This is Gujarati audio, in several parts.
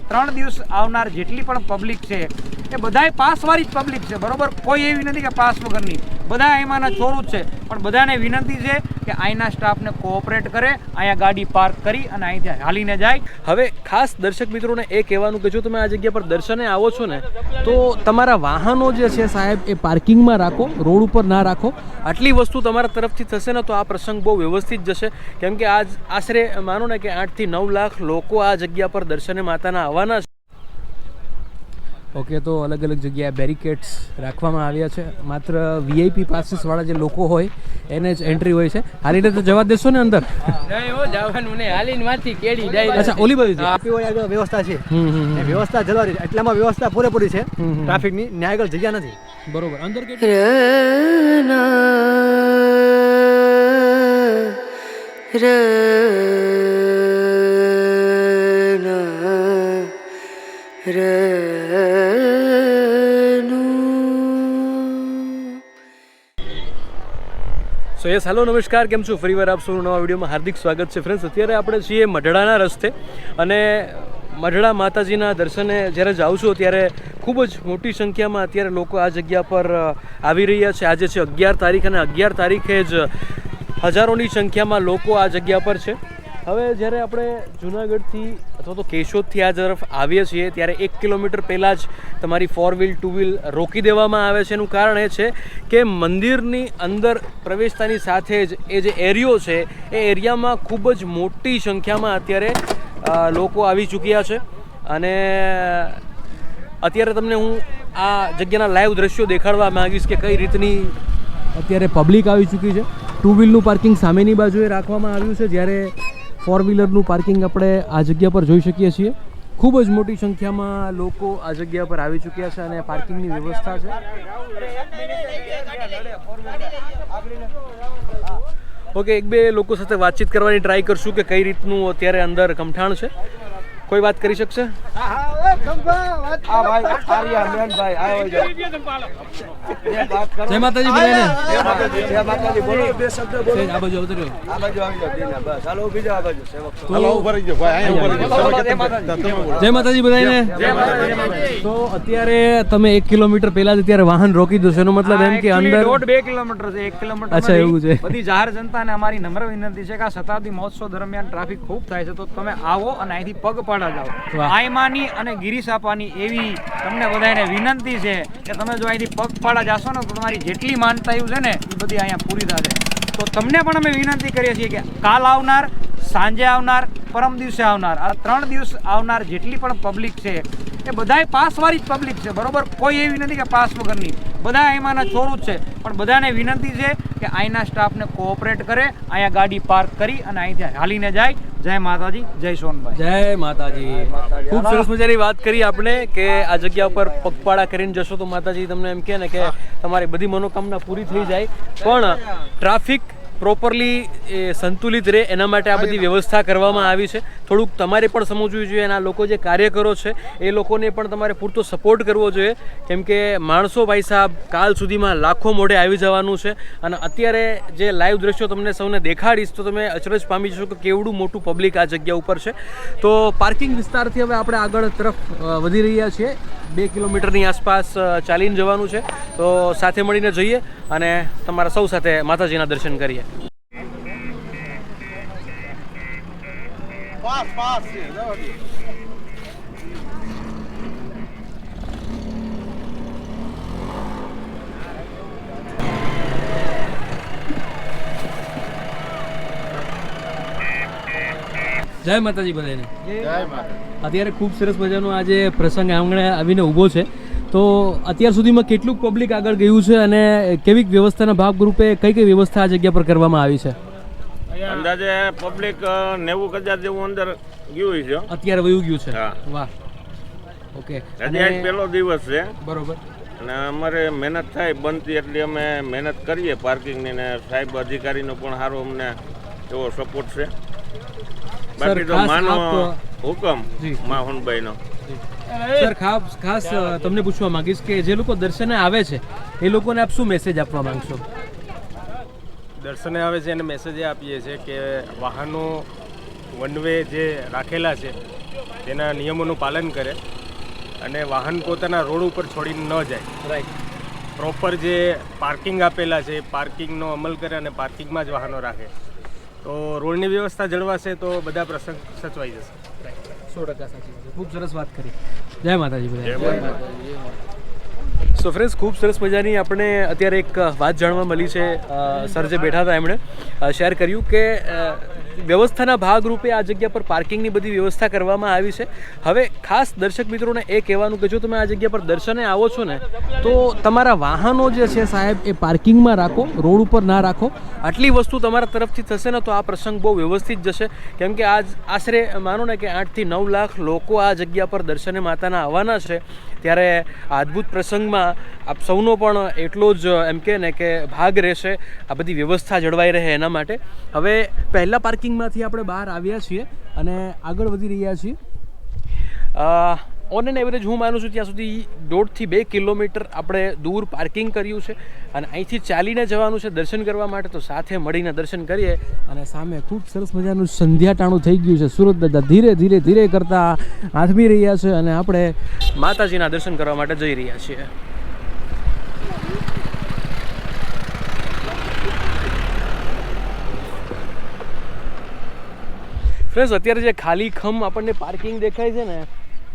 ત્રણ દિવસ આવનાર જેટલી પણ પબ્લિક છે, એ બધાય પાસવાળી જ પબ્લિક છે. બરોબર? કોઈ એવી નથી કે પાસ વગરની. બધા એમાંના ચોરું જ છે. પણ બધાને વિનંતી છે કે અહીંના સ્ટાફને કોઓપરેટ કરે અહીંયા ગાડી પાર્ક કરી અને અહીંથી હાલીને જાય. હવે ખાસ દર્શક મિત્રોને એ કહેવાનું કે જો તમે આ જગ્યા પર દર્શને આવો છો ને, તો તમારા વાહનો જે છે સાહેબ, એ પાર્કિંગમાં રાખો, રોડ ઉપર ના રાખો. આટલી વસ્તુ તમારા તરફથી થશે ને તો આ પ્રસંગ બહુ વ્યવસ્થિત જશે. કેમ કે આજ આશરે માનો ને કે આઠથી નવ લાખ લોકો આ જગ્યા પર દર્શને માતાના આવવાના ઓકે તો અલગ અલગ જગ્યાએ બેરિકેડ્સ રાખવામાં આવ્યા છે. માત્ર વીઆઈપી પાસીસવાળા જે લોકો હોય એને જ એન્ટ્રી હોય છે. હાલી તો જવા દેશો ને અંદર. જવાનું ને હાલીને માંથી કેડી જાય. અચ્છા ઓલી બાજુ આપી હોય આગળ વ્યવસ્થા છે. વ્યવસ્થા જલવારી એટલામાં વ્યવસ્થા પૂરેપૂરી છે. ટ્રાફિકની ને આગળ જગ્યા નથી. બરોબર. અંદર કેટલી સો યસ, હેલો, નમસ્કાર, કેમ છો? ફરીવાર આપ સૌનું નવા વિડીયોમાં હાર્દિક સ્વાગત છે ફ્રેન્ડ્સ અત્યારે આપણે છીએ મઢડાના રસ્તે અને મઢડા માતાજીના દર્શને જ્યારે જાઉં છું ત્યારે ખૂબ જ મોટી સંખ્યામાં અત્યારે લોકો આ જગ્યા પર આવી રહ્યા છે. આજે છે અગિયાર તારીખ અને અગિયાર તારીખે જ હજારોની સંખ્યામાં લોકો આ જગ્યા પર છે. હવે જ્યારે આપણે જુનાગઢથી અથવા તો કેશોદથી આ તરફ આવીએ છીએ, ત્યારે એક કિલોમીટર પહેલાં જ તમારી ફોર વ્હીલ ટુ વ્હીલ રોકી દેવામાં આવે છે. એનું કારણ એ છે કે મંદિરની અંદર પ્રવેશતાની સાથે જ એ જે એરિયો છે, એ એરિયામાં ખૂબ જ મોટી સંખ્યામાં અત્યારે લોકો આવી ચૂક્યા છે. અને અત્યારે તમને હું આ જગ્યાના લાઈવ દ્રશ્યો દેખાડવા માંગીશ કે કઈ રીતની અત્યારે પબ્લિક આવી ચૂકી છે. ટુ વ્હીલનું પાર્કિંગ સામેની બાજુએ રાખવામાં આવ્યું છે. જ્યારે ફોર વ્હીલરનું પાર્કિંગ આપણે આ જગ્યા પર જોઈ શકીએ છીએ. ખૂબ જ મોટી સંખ્યામાં લોકો આ જગ્યા પર આવી ચૂક્યા છે અને પાર્કિંગની વ્યવસ્થા છે. ઓકે, એક બે લોકો સાથે વાતચીત કરવાની ટ્રાય કરશું કે કઈ રીતનું અત્યારે અંદર કમઠાણ છે. કોઈ વાત કરી શકશે? જય માતાજી બધાને. જય આ બાજુ અવતર્યો જય માતાજી. બધાને. તો અત્યારે તમે એક કિલોમીટર પહેલા જ અત્યારે વાહન રોકી દો એનો મતલબ એમ કે અંદર દોઢ બે કિલોમીટર છે એક કિલોમીટર અચ્છા, એવું છે. બધી જાહેર જનતાને અમારી નમ્ર વિનંતી છે કે આ શતાબ્દી મહોત્સવ દરમિયાન ટ્રાફિક ખૂબ થાય છે. તો તમે આવો અને અહીંથી પગપાળા જાઓ. આયમાની અને ગિરિસાપાની એવી તમને બધાને વિનંતી છે કે તમે જો અહીંથી પગપાળા જાશો ને તો તમારી જેટલી માનતાયું છે ને એ બધી અહીંયા પૂરી થશે. તો તમને પણ અમે વિનંતી કરીએ છીએ કે કાલ આવનાર સાંજે આવનાર પરમ દિવસે આવનાર આ ત્રણ દિવસ આવનાર જેટલી પણ પબ્લિક છે એ બધાય પાસવાળી જ પબ્લિક છે. બરોબર? કોઈ એવી નથી કે પાસ વગરની. બધા એમાંના છોડું જ છે. પણ બધાને વિનંતી છે કે અહીંના સ્ટાફને કોઓપરેટ કરે અહીંયા ગાડી પાર્ક કરી અને અહીંથી હાલીને જાય. જય માતાજી જય સોનભાઈ. જય માતાજી. ખૂબ સરસ મજાની વાત કરી આપણે કે આ જગ્યા ઉપર પગપાળા કરીને જશો તો માતાજી તમને એમ કહે ને કે તમારી બધી મનોકામના પૂરી થઈ જાય. પણ ટ્રાફિક પ્રોપરલી સંતુલિત રહે એના માટે આ બધી વ્યવસ્થા કરવામાં આવી છે. થોડુંક તમારે પણ સમજવું જોઈએ અને આ લોકો જે કાર્યકરો છે, એ લોકોને પણ તમારે પૂરતો સપોર્ટ કરવો જોઈએ. કેમ કે માણસો ભાઈ સાહેબ, કાલ સુધીમાં લાખો મોઢે આવી જવાનું છે અને અત્યારે જે લાઈવ દ્રશ્યો તમને સૌને દેખાડીશ, તો તમે અચરજ પામી જશો કે કેવડું મોટું પબ્લિક આ જગ્યા ઉપર છે. તો પાર્કિંગ વિસ્તારથી હવે આપણે આગળ તરફ વધી રહ્યા છીએ. બે કિલોમીટરની આસપાસ ચાલીને જવાનું છે. તો સાથે મળીને જઈએ અને તમારા સૌ સાથે માતાજીના દર્શન કરીએ. જય માતાજી બધાને. અત્યારે ખૂબ સરસ મજાનો આજે પ્રસંગ આંગણે આવીને ઊભો છે. તો અત્યાર સુધીમાં કેટલું પબ્લિક આગળ ગયું છે અને કેવી વ્યવસ્થાના ભાગરૂપે કઈ કઈ વ્યવસ્થા આ જગ્યા પર કરવામાં આવી છે? અંદાજે પબ્લિક નેવું હજાર જેવું અંદર ગયું છે. અત્યારે વયું ગયું છે. વાહ. ઓકે આજ પહેલો દિવસ છે. બરોબર. અને અમારે મહેનત થાય બનતી એટલી અમે મહેનત કરીએ પાર્કિંગની ને સાહેબ અધિકારીનો પણ સારો અમને એવો સપોર્ટ છે. બાકી તો માનો હુકમ માહુનભાઈનો સર ખાસ ખાસ તમને પૂછવા માંગીશ કે જે લોકો દર્શને આવે છે એ લોકોને આપ શું મેસેજ આપવા માંગશો? દર્શને આવે છે એને મેસેજ એ આપીએ છીએ કે વાહનો વન વે જે રાખેલા છે તેના નિયમોનું પાલન કરે અને વાહન પોતાના રોડ ઉપર છોડીને ન જાય. રાઈટ પ્રોપર જે પાર્કિંગ આપેલા છે પાર્કિંગનો અમલ કરે અને પાર્કિંગમાં જ વાહનો રાખે. તો રોડની વ્યવસ્થા જળવાશે તો બધા પ્રસંગ સચવાઈ જશે. સો ટકા સાચી ખૂબ સરસ વાત કરી. જય માતાજી બધા સો ફ્રેન્ડ્સ ખૂબ સરસ મજાની આપણે અત્યારે એક વાત જાણવા મળી છે સર જે બેઠા હતા એમણે શેર કર્યું કે વ્યવસ્થાના ભાગરૂપે આ જગ્યા પર પાર્કિંગની બધી વ્યવસ્થા કરવામાં આવી છે. હવે ખાસ દર્શક મિત્રોને એ કહેવાનું કે જો તમે આ જગ્યા પર દર્શને આવો છો ને, તો તમારા વાહનો જે છે સાહેબ, એ પાર્કિંગમાં રાખો, રોડ ઉપર ના રાખો. આટલી વસ્તુ તમારા તરફથી થશે ને તો આ પ્રસંગ બહુ વ્યવસ્થિત જશે. કેમ કે આજ આશરે, માનો ને કે આઠથી નવ લાખ લોકો આ જગ્યા પર દર્શને માતાના આવવાના છે. ત્યારે આ અદ્ભુત પ્રસંગમાં આપ સૌનો પણ એટલો જ એમ કે ને કે ભાગ રહેશે. આ બધી વ્યવસ્થા જળવાઈ રહે એના માટે. હવે પહેલાં પાર્કિંગમાંથી આપણે બહાર આવ્યા છીએ અને આગળ વધી રહ્યા છીએ. ઓન એન એવરેજ હું માનું છું ત્યાં સુધી દોઢથી બે કિલોમીટર આપણે દૂર પાર્કિંગ કર્યું છે અને અહીંથી ચાલીને જવાનું છે દર્શન કરવા માટે. તો સાથે મળીને દર્શન કરીએ. અને સામે ખૂબ સરસ મજાનું સંધ્યાટાણું થઈ ગયું છે. સુરત દાદા ધીરે ધીરે ધીરે કરતા આથમી રહ્યા છે અને આપણે માતાજીના દર્શન કરવા માટે જઈ રહ્યા છીએ. ફ્રેન્ડ્સ અત્યારે જે ખાલી ખમ આપણને પાર્કિંગ દેખાય છે ને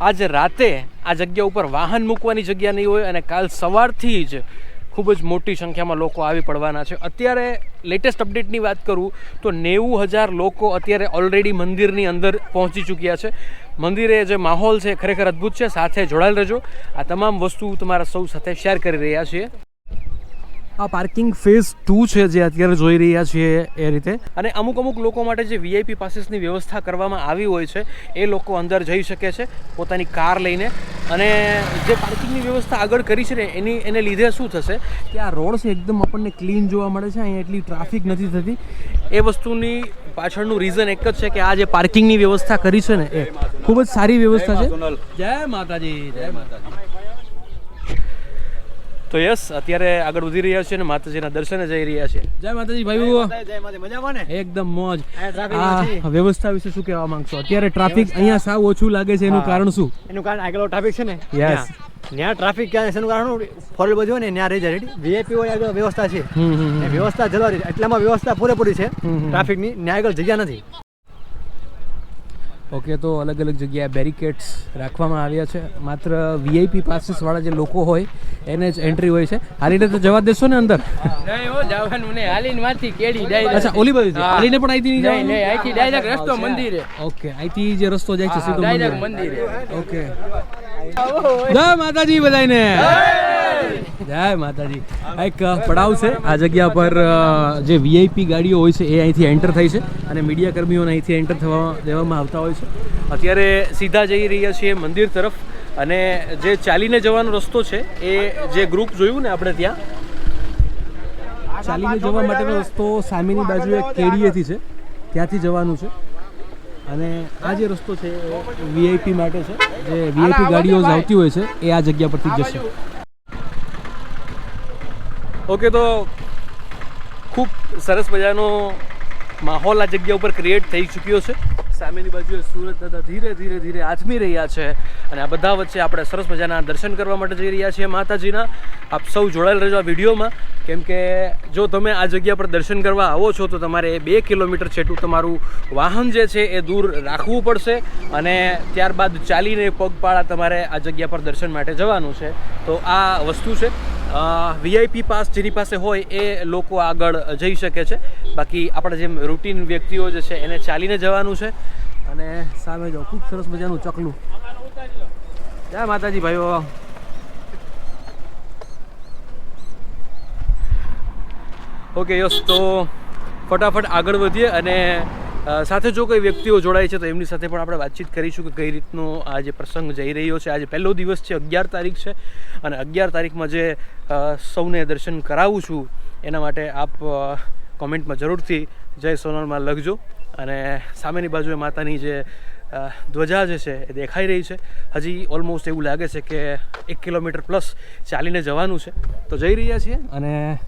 આજ રાતે આ જગ્યા ઉપર વાહન મૂકવાની જગ્યા નહીં હોય અને કાલ સવારથી જ ખૂબ જ મોટી સંખ્યામાં લોકો આવી પડવાના છે. અત્યારે લેટેસ્ટ અપડેટની વાત કરું તો નેવું હજાર લોકો અત્યારે ઓલરેડી મંદિરની અંદર પહોંચી ચૂક્યા છે. મંદિરે જે માહોલ છે ખરેખર અદ્ભુત છે. સાથે જોડાયેલ રહેજો. આ તમામ વસ્તુ તમારા સૌ સાથે શેર કરી રહ્યા છીએ. આ પાર્કિંગ ફેઝ ટુ છે જે અત્યારે જોઈ રહ્યા છીએ એ રીતે. અને અમુક અમુક લોકો માટે જે વીઆઈપી પાસીસની વ્યવસ્થા કરવામાં આવી હોય છે એ લોકો અંદર જઈ શકે છે પોતાની કાર લઈને. અને જે પાર્કિંગની વ્યવસ્થા આગળ કરી છે ને એની એને લીધે શું થશે? કે આ રોડ છે એકદમ આપણને ક્લીન જોવા મળે છે અહીંયા એટલી ટ્રાફિક નથી થતી. એ વસ્તુની પાછળનું રીઝન એક જ છે કે આ જે પાર્કિંગની વ્યવસ્થા કરી છે ને એ ખૂબ જ સારી વ્યવસ્થા છે. જય માતાજી જય માતાજી. તો યસ અત્યારે આગળ વધી રહ્યા છે અને માતાજીના દર્શને જઈ રહ્યા છે જય માતાજી ભાઈ મજામાં ને? એકદમ મોજ. આ વ્યવસ્થા વિશે શું કહેવા માંગશો? અત્યારે ટ્રાફિક અહીંયા સાવ ઓછું લાગે છે એનું કારણ શું? એનું કારણ આગળ ટ્રાફિક છે ને? યસ ત્યાં. ટ્રાફિક ક્યાં છે? એનું કારણ ફોર બધું હોય ને ત્યાં રહી જાય. વીઆઈપી હોય આગળ વ્યવસ્થા છે. વ્યવસ્થા જળવારી એટલામાં વ્યવસ્થા પૂરેપૂરી છે. ટ્રાફિકની ત્યાં આગળ જગ્યા નથી. ઓકે તો અલગ અલગ જગ્યાએ બેરિકેડ્સ રાખવામાં આવ્યા છે. માત્ર વીઆઈપી પાસીસવાળા જે લોકો હોય એને જ એન્ટ્રી હોય છે. હાલીને તો જવા દેશો ને અંદર. નહીં હો જવાનું ને હાલીને માંથી કેડી ડાયરેક્ટ અચ્છા ઓલી બાજુ હા. આલીને પણ આઈથી નહીં જવાનું? નહીં આઈથી ડાયરેક્ટ રસ્તો મંદિરે. ઓકે આઈથી જે રસ્તો જાય છે સીધો મંદિર. મંદિરે. ઓકે. જય માતાજી બધાને જય માતાજી. એક પડાવ છે. આ જગ્યા પર જે વીઆઈપી ગાડીઓ હોય છે, એ અહીંથી એન્ટર થઈ છે અને મીડિયા કર્મીઓને અહીંથી એન્ટર થવા, દેવામાં આવતા હોય છે. અત્યારે સીધા જઈ રહ્યા છીએ મંદિર તરફ અને જે ચાલીને જવાનો રસ્તો છે, એ જે ગ્રુપ જોયું ને આપણે ત્યાં? ચાલીને જવા માટેનો રસ્તો સામેની બાજુએ કેડીએથી છે. ત્યાંથી જવાનું છે. અને આ જે રસ્તો છે વીઆઈપી માટે છે. જે વીઆઈપી ગાડીઓ આવતી હોય છે, એ આ જગ્યા પરથી જશે. ઓકે, તો ખૂબ સરસ મજાનો માહોલ આ જગ્યા ઉપર ક્રિએટ થઈ ચૂક્યો છે. સામેની બાજુએ સુરત દાદા ધીરે ધીરે ધીરે આથમી રહ્યા છે અને આ બધા વચ્ચે આપણે સરસ મજાના દર્શન કરવા માટે જઈ રહ્યા છીએ માતાજીના. આપ સૌ જોડાયેલ રહેજો આ વિડીયોમાં. કેમ કે જો તમે આ જગ્યા પર દર્શન કરવા આવો છો, તો તમારે બે કિલોમીટર છેટું તમારું વાહન જે છે એ દૂર રાખવું પડશે અને ત્યારબાદ ચાલીને પગપાળા તમારે આ જગ્યા પર દર્શન માટે જવાનું છે. તો આ વસ્તુ છે. વીઆઈપી પાસ જેની પાસે હોય એ લોકો આગળ જઈ શકે છે. બાકી આપણે જેમ રૂટીન વ્યક્તિઓ જે છે એને ચાલીને જવાનું છે. અને સામે જો ખૂબ સરસ મજાનું ચકલું. જય માતાજી ભાઈઓ. ઓકે યસ, તો ફટાફટ આગળ વધીએ અને સાથે જો કોઈ વ્યક્તિઓ જોડાય છે તો એમની સાથે પણ આપણે વાતચીત કરીશું કે કઈ રીતનો આ જે પ્રસંગ જઈ રહ્યો છે. આજે પહેલો દિવસ છે, અગિયાર તારીખ છે અને અગિયાર તારીખમાં જે સૌને દર્શન કરાવું છું એના માટે આપ કોમેન્ટમાં જરૂરથી જય સોનલમાં લખજો અને સામેની બાજુએ માતાની જે ધ્વજા જે છે એ દેખાઈ રહી છે. હજી ઓલમોસ્ટ એવું લાગે છે કે એક કિલોમીટર પ્લસ ચાલીને જવાનું છે. તો જઈ રહ્યા છીએ અને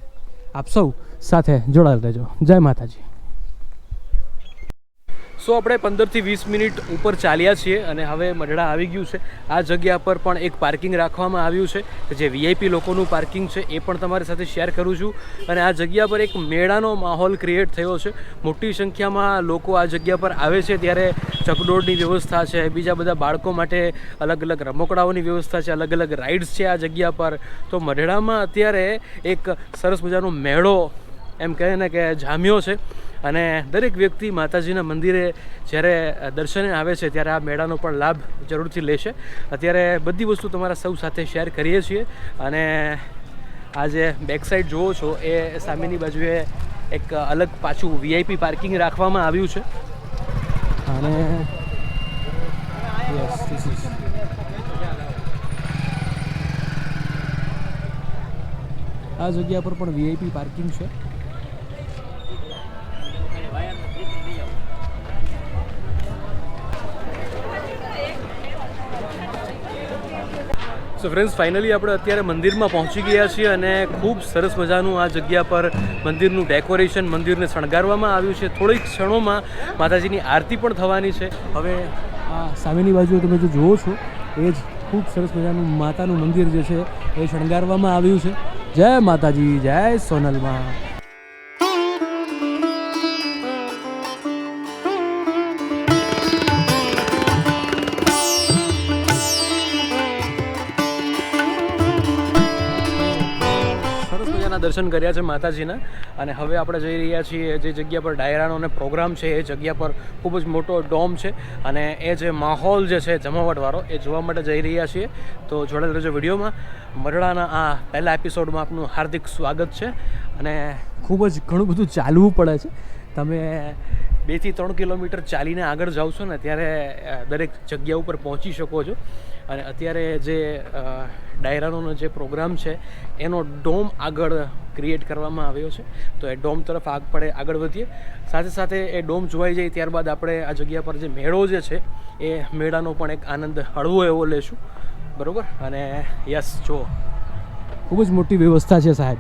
આપ સૌ સાથે જોડાયેલ રહેજો. જય માતાજી. સો આપણે પંદરથી વીસ મિનિટ ઉપર ચાલ્યા છીએ અને હવે મઢડા આવી ગયું છે. આ જગ્યા પર પણ એક પાર્કિંગ રાખવામાં આવ્યું છે. જે વીઆઈપી લોકોનું પાર્કિંગ છે એ પણ તમારી સાથે શેર કરું છું. અને આ જગ્યા પર એક મેળાનો માહોલ ક્રિએટ થયો છે. મોટી સંખ્યામાં લોકો આ જગ્યા પર આવે છે. ત્યારે ચકડોળની વ્યવસ્થા છે, બીજા બધા બાળકો માટે અલગ અલગ રમકડાઓની વ્યવસ્થા છે, અલગ અલગ રાઇડ્સ છે આ જગ્યા પર. તો મઢડામાં અત્યારે એક સરસ મજાનો મેળો એમ કહે ને કે જામ્યો છે. અને દરેક વ્યક્તિ માતાજીના મંદિરે જ્યારે દર્શને આવે છે, ત્યારે આ મેળાનો પણ લાભ જરૂરથી લેશે. અત્યારે બધી વસ્તુ તમારા સૌ સાથે શેર કરીએ છીએ. અને આ જે બેક સાઈડ જુઓ છો, એ સામેની બાજુએ એક અલગ પાછું વીઆઈપી પાર્કિંગ રાખવામાં આવ્યું છે. અને યસ આ જગ્યા પર પણ વીઆઈપી પાર્કિંગ છે. સો ફ્રેન્ડ્સ ફાઇનલી આપણે અત્યારે મંદિરમાં પહોંચી ગયા છીએ અને ખૂબ સરસ મજાનું આ જગ્યા પર મંદિરનું ડેકોરેશન મંદિરને શણગારવામાં આવ્યું છે. થોડીક ક્ષણોમાં માતાજીની આરતી પણ થવાની છે. હવે આ સામેની બાજુ તમે જો જુઓ છો, એ જ ખૂબ સરસ મજાનું માતાનું મંદિર જે છે, એ શણગારવામાં આવ્યું છે. જય માતાજી, જય સોનલમાં. મજાના દર્શન કર્યા છે માતાજીના. અને હવે આપણે જઈ રહ્યા છીએ જે જગ્યા પર ડાયરાનો પ્રોગ્રામ છે, એ જગ્યા પર ખૂબ જ મોટો ડોમ છે. અને એ જે માહોલ જે છે, જમાવટવાળો, એ જોવા માટે જઈ રહ્યા છીએ. તો જોડાયેલ રહેજો વિડીયોમાં. મરડાના આ પહેલા એપિસોડમાં આપનું હાર્દિક સ્વાગત છે. અને ખૂબ જ ઘણું બધું ચાલવું પડે છે. તમે બેથી ત્રણ કિલોમીટર ચાલીને આગળ જાઓ છો ને, ત્યારે દરેક જગ્યા ઉપર પહોંચી શકો છો. અને અત્યારે જે ડાયરાનો જે પ્રોગ્રામ છે, એનો ડોમ આગળ ક્રિએટ કરવામાં આવ્યો છે. તો એ ડોમ તરફ આગ પડે, આગળ વધીએ. સાથે સાથે એ ડોમ જોવાઈ જાય ત્યારબાદ આપણે આ જગ્યા પર જે મેળો જે છે, એ મેળાનો પણ એક આનંદ હળવો એવો લેશું. બરાબર? અને, યસ જો ખૂબ જ મોટી વ્યવસ્થા છે સાહેબ.